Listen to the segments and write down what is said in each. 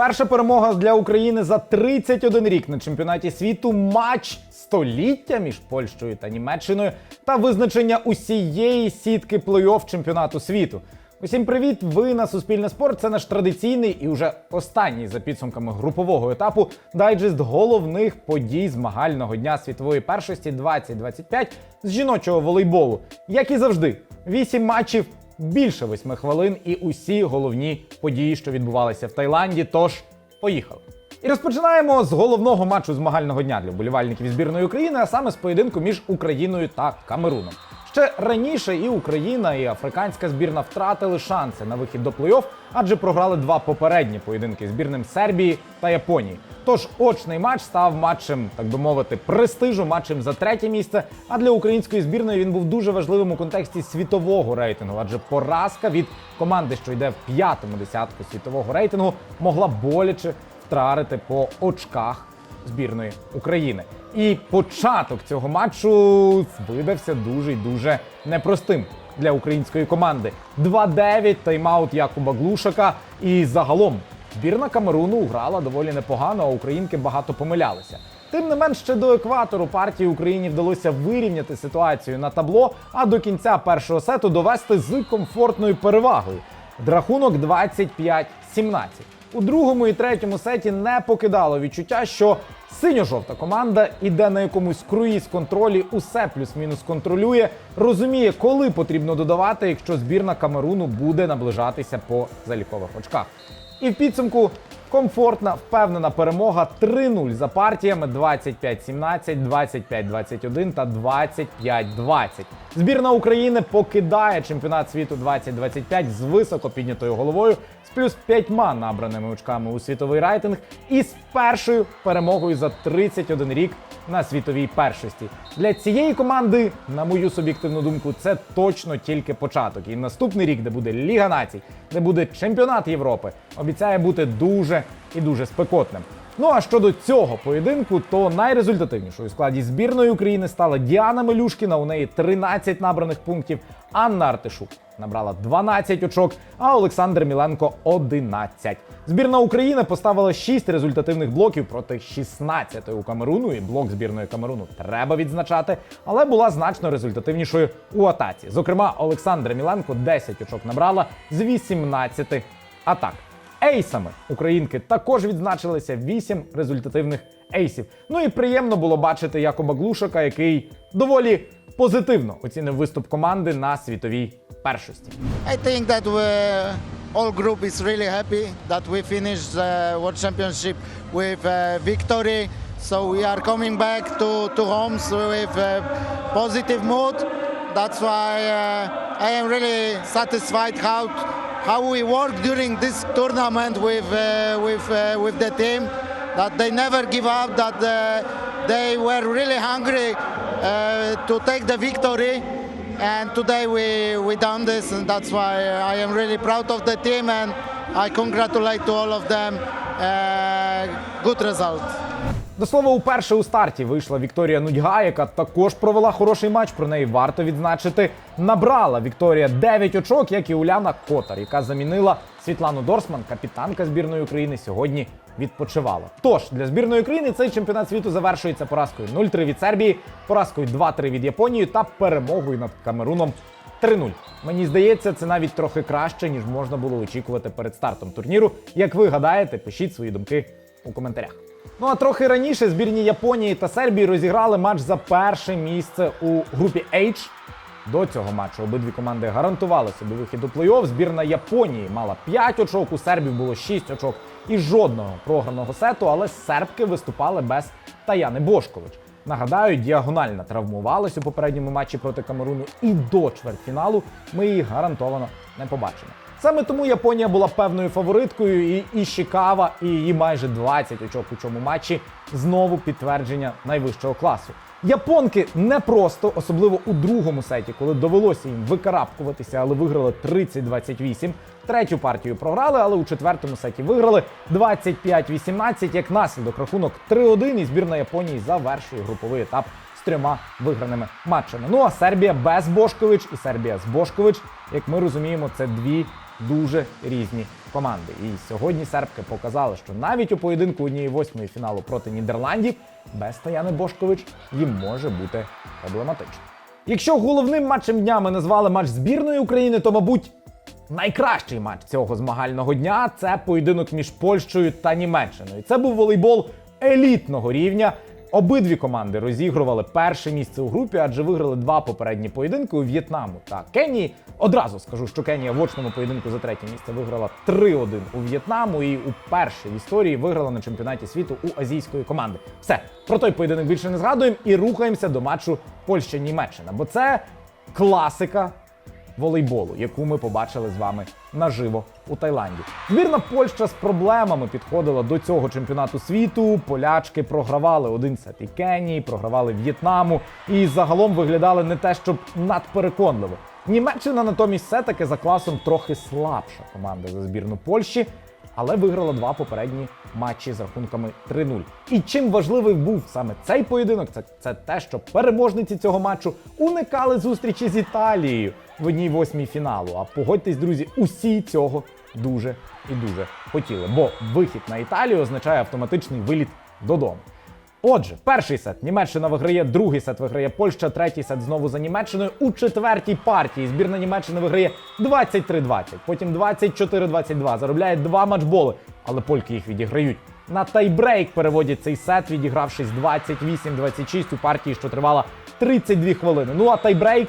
Перша перемога для України за 31 рік на чемпіонаті світу. Матч століття між Польщею та Німеччиною та визначення усієї сітки плей-офф чемпіонату світу. Усім привіт! Ви на Суспільне спорт. Це наш традиційний і вже останній за підсумками групового етапу дайджест головних подій змагального дня світової першості 2025 з жіночого волейболу. Як і завжди, вісім матчів, більше восьми хвилин і усі головні події, що відбувалися в Таїланді. Тож поїхали. І розпочинаємо з головного матчу змагального дня для вболівальників збірної України, а саме з поєдинку між Україною та Камеруном. Ще раніше і Україна, і африканська збірна втратили шанси на вихід до плей-офф, адже програли два попередні поєдинки збірним Сербії та Японії. Тож очний матч став матчем, так би мовити, престижу, матчем за третє місце. А для української збірної він був дуже важливим у контексті світового рейтингу, адже поразка від команди, що йде в п'ятому десятку світового рейтингу, могла боляче втратити по очках збірної України. І початок цього матчу видався дуже й дуже непростим для української команди. 2-9 тайм-аут Якуба Глушака. І загалом збірна Камеруну грала доволі непогано, а українки багато помилялися. Тим не менш, ще до екватору партії Україні вдалося вирівняти ситуацію на табло, а до кінця першого сету довести з комфортною перевагою. Рахунок 25-17. У другому і третьому сеті не покидало відчуття, що синьо-жовта команда іде на якомусь круїз контролі, усе плюс-мінус контролює, розуміє, коли потрібно додавати, якщо збірна Камеруну буде наближатися по залікових очках. І в підсумку комфортна, впевнена перемога 3-0 за партіями 25-17, 25-21 та 25-20. Збірна України покидає чемпіонат світу 2025 з високо піднятою головою, з плюс 5 набраними очками у світовий рейтинг і з першою перемогою за 31 рік на світовій першості. Для цієї команди, на мою суб'єктивну думку, це точно тільки початок. І наступний рік, де буде Ліга націй, де буде чемпіонат Європи, обіцяє бути дуже і дуже спекотним. Ну а щодо цього поєдинку, то найрезультативнішою у складі збірної України стала Діана Мелюшкіна. У неї 13 набраних пунктів. Анна Артишук набрала 12 очок, а Олександр Міленко 11. Збірна України поставила 6 результативних блоків проти 16 у Камеруну. І блок збірної Камеруну треба відзначати, але була значно результативнішою у атаці. Зокрема, Олександра Міленко 10 очок набрала з 18 атак. Ейсами українки також відзначилися 8 результативних ейсів. Ну і приємно було бачити Якоба Глушака, який доволі позитивно оцінив виступ команди на світовій першості. I think that we, all group is really happy that we finished the World Championship with uh, victory. So we are coming back to, to homes with a positive mood. That's why uh, I am really satisfied how how we work during this tournament with uh, with uh, with the team. That they never give up. That uh, they were really hungry uh, to take the victory. And today we we done this, and that's why I am really proud of the team, and I congratulate to all of them. Uh, good result. До слова, уперше у старті вийшла Вікторія Нудьга, яка також провела хороший матч. Про неї варто відзначити. Набрала Вікторія 9 очок, як і Уляна Котар, яка замінила Світлану Дорсман, капітанка збірної України, сьогодні відпочивала. Тож для збірної України цей чемпіонат світу завершується поразкою 0-3 від Сербії, поразкою 2-3 від Японії та перемогою над Камеруном 3-0. Мені здається, це навіть трохи краще, ніж можна було очікувати перед стартом турніру. Як ви гадаєте, пишіть свої думки у коментарях. Ну а трохи раніше збірні Японії та Сербії розіграли матч за перше місце у групі H. До цього матчу обидві команди гарантували собі вихід у плей-офф. Збірна Японії мала 5 очок, у сербів було 6 очок і жодного програного сету, але сербки виступали без Таяни Бошкович. Нагадаю, діагональна травмувалась у попередньому матчі проти Камеруну, і до чвертьфіналу ми її гарантовано не побачимо. Саме тому Японія була певною фавориткою, і Ішікава і її майже 20 очок у цьому матчі знову підтвердження найвищого класу. Японки не просто, особливо у другому сеті, коли довелося їм викарабкуватися, але виграли 30-28. Третю партію програли, але у четвертому сеті виграли 25-18. Як наслідок рахунок 3-1, і збірна Японії завершує груповий етап з трьома виграними матчами. Ну а Сербія без Бошкович і Сербія з Бошкович, як ми розуміємо, це дві дуже різні команди. І сьогодні сербки показали, що навіть у поєдинку однієї восьмої фіналу проти Нідерландів без Таяни Бошкович їм може бути проблематично. Якщо головним матчем дня ми назвали матч збірної України, то мабуть. Найкращий матч цього змагального дня це поєдинок між Польщею та Німеччиною. Це був волейбол елітного рівня. Обидві команди розігрували перше місце у групі, адже виграли два попередні поєдинки у В'єтнаму та Кенії. Одразу скажу, що Кенія в очному поєдинку за третє місце виграла 3-1 у В'єтнаму і уперше в історії виграла на чемпіонаті світу у азійської команди. Все про той поєдинок більше не згадуємо і рухаємося до матчу Польща-Німеччина, бо це класика волейболу, яку ми побачили з вами наживо у Таїланді. Збірна Польща з проблемами підходила до цього чемпіонату світу. Полячки програвали один сет і Кенії, програвали В'єтнаму і загалом виглядали не те, щоб надпереконливо. Німеччина натомість все-таки за класом трохи слабша команда за збірну Польщі, але виграла два попередні матчі з рахунками 3-0. І чим важливий був саме цей поєдинок, це, це те, що переможниці цього матчу уникали зустрічі з Італією в одній восьмій фіналу. А погодьтесь, друзі, усі цього дуже і дуже хотіли. Бо вихід на Італію означає автоматичний виліт додому. Отже, перший сет Німеччина виграє, другий сет виграє Польща, третій сет знову за Німеччиною. У четвертій партії збірна Німеччини виграє 23-20, потім 24-22, заробляє два матчболи, але польки їх відіграють. На тайбрейк переводять цей сет, відігравшись 28-26 у партії, що тривала 32 хвилини. Ну а тайбрейк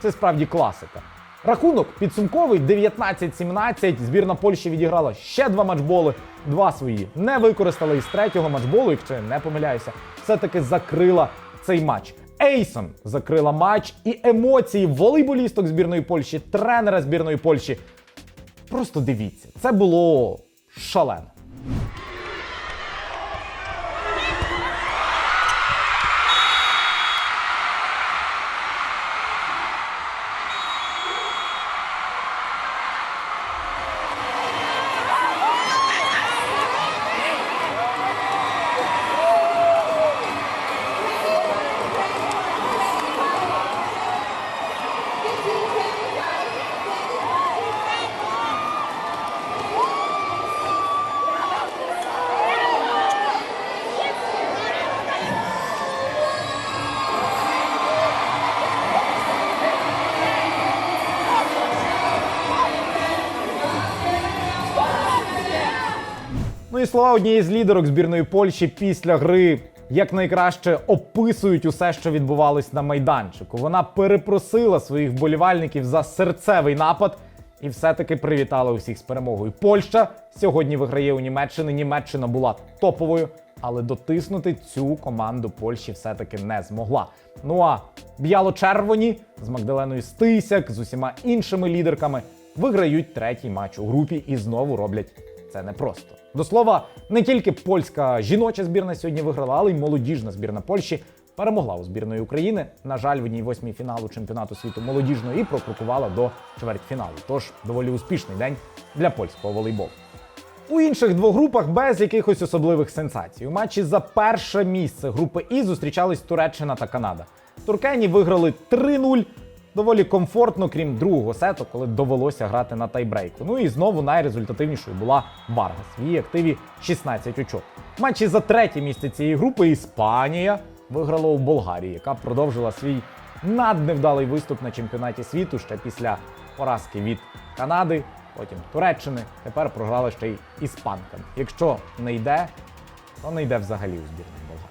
це справді класика. Рахунок підсумковий 19-17. Збірна Польщі відіграла ще два матчболи, два свої не використали із третього матчболу, якщо я не помиляюся, все-таки закрила цей матч. Ейсон закрила матч і емоції волейболісток збірної Польщі, тренера збірної Польщі. Просто дивіться, це було шалено. Слова однієї з лідерок збірної Польщі після гри як найкраще описують усе, що відбувалось на майданчику. Вона перепросила своїх вболівальників за серцевий напад і все-таки привітала усіх з перемогою. Польща сьогодні виграє у Німеччини. Німеччина була топовою, але дотиснути цю команду Польщі все-таки не змогла. Ну а б'яло-червоні з Магдаленою Стисяк, з усіма іншими лідерками виграють третій матч у групі і знову роблять це непросто. До слова, не тільки польська жіноча збірна сьогодні виграла, але й молодіжна збірна Польщі перемогла у збірної України. На жаль, в одній восьмій фіналу чемпіонату світу молодіжної і прокрокувала до чвертьфіналу. Тож доволі успішний день для польського волейболу. У інших двох групах без якихось особливих сенсацій. У матчі за перше місце групи І зустрічались Туреччина та Канада. Туркені виграли 3-0. Доволі комфортно, крім другого сету, коли довелося грати на тайбрейку. Ну і знову найрезультативнішою була Варгас. В її активі 16 очок. Матчі за третє місце цієї групи Іспанія виграла у Болгарії, яка продовжила свій надневдалий виступ на чемпіонаті світу ще після поразки від Канади, потім Туреччини. Тепер програла ще й іспанкам. Якщо не йде, то не йде взагалі у збірну Болгарії.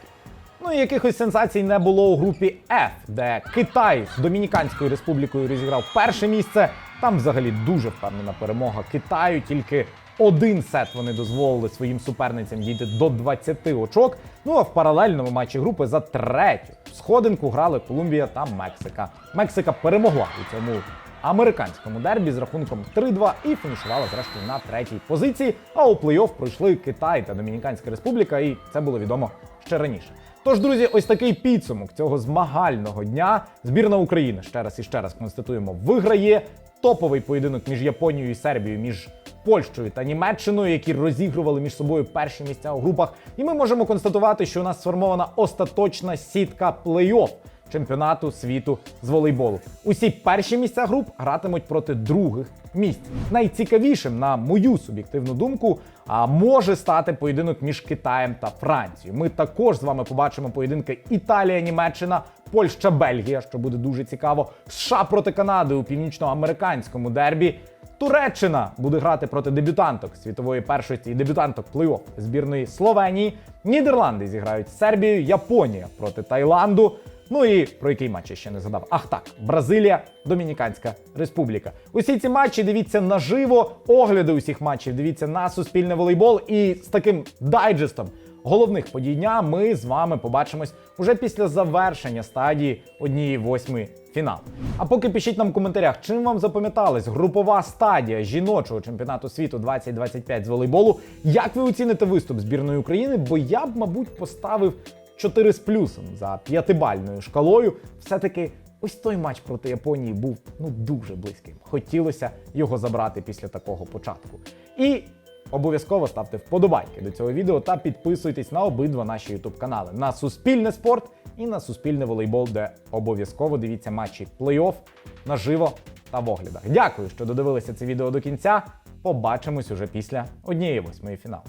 Ну і якихось сенсацій не було у групі F, де Китай з Домініканською республікою розіграв перше місце. Там взагалі дуже впевнена перемога Китаю. Тільки один сет вони дозволили своїм суперницям дійти до 20 очок. Ну а в паралельному матчі групи за третю сходинку грали Колумбія та Мексика. Мексика перемогла у цьому американському дербі з рахунком 3-2 і фінішувала зрештою на третій позиції. А у плей-офф пройшли Китай та Домініканська Республіка, і це було відомо ще раніше. Тож, друзі, ось такий підсумок цього змагального дня. Збірна України ще раз і ще раз констатуємо, виграє топовий поєдинок між Японією і Сербією, між Польщею та Німеччиною, які розігрували між собою перші місця у групах. І ми можемо констатувати, що у нас сформована остаточна сітка плей-офф. Чемпіонату світу з волейболу. Усі перші місця груп гратимуть проти других місць. Найцікавішим, на мою суб'єктивну думку, може стати поєдинок між Китаєм та Францією. Ми також з вами побачимо поєдинки Італія-Німеччина, Польща, Бельгія, що буде дуже цікаво. США проти Канади у північноамериканському дербі. Туреччина буде грати проти дебютанток світової першості і дебютанток плей-офф збірної Словенії. Нідерланди зіграють з Сербією, Японія проти Таїланду. Ну і про який матч я ще не згадав. Ах так, Бразилія, Домініканська Республіка. Усі ці матчі дивіться наживо, огляди усіх матчів дивіться на суспільне волейбол. І з таким дайджестом головних подій дня ми з вами побачимось уже після завершення стадії однієї восьмої фіналу. А поки пишіть нам в коментарях, чим вам запам'яталась групова стадія жіночого чемпіонату світу 2025 з волейболу. Як ви оціните виступ збірної України? Бо я б, мабуть, поставив 4 з плюсом за п'ятибальною шкалою. Все-таки ось той матч проти Японії був ну дуже близьким. Хотілося його забрати після такого початку. І Обов'язково ставте вподобайки до цього відео та підписуйтесь на обидва наші ютуб канали на Суспільне спорт і на Суспільне волейбол, де обов'язково дивіться матчі плей-офф наживо та в оглядах. Дякую, що додивилися це відео до кінця. Побачимось уже після однієї восьмої фіналу.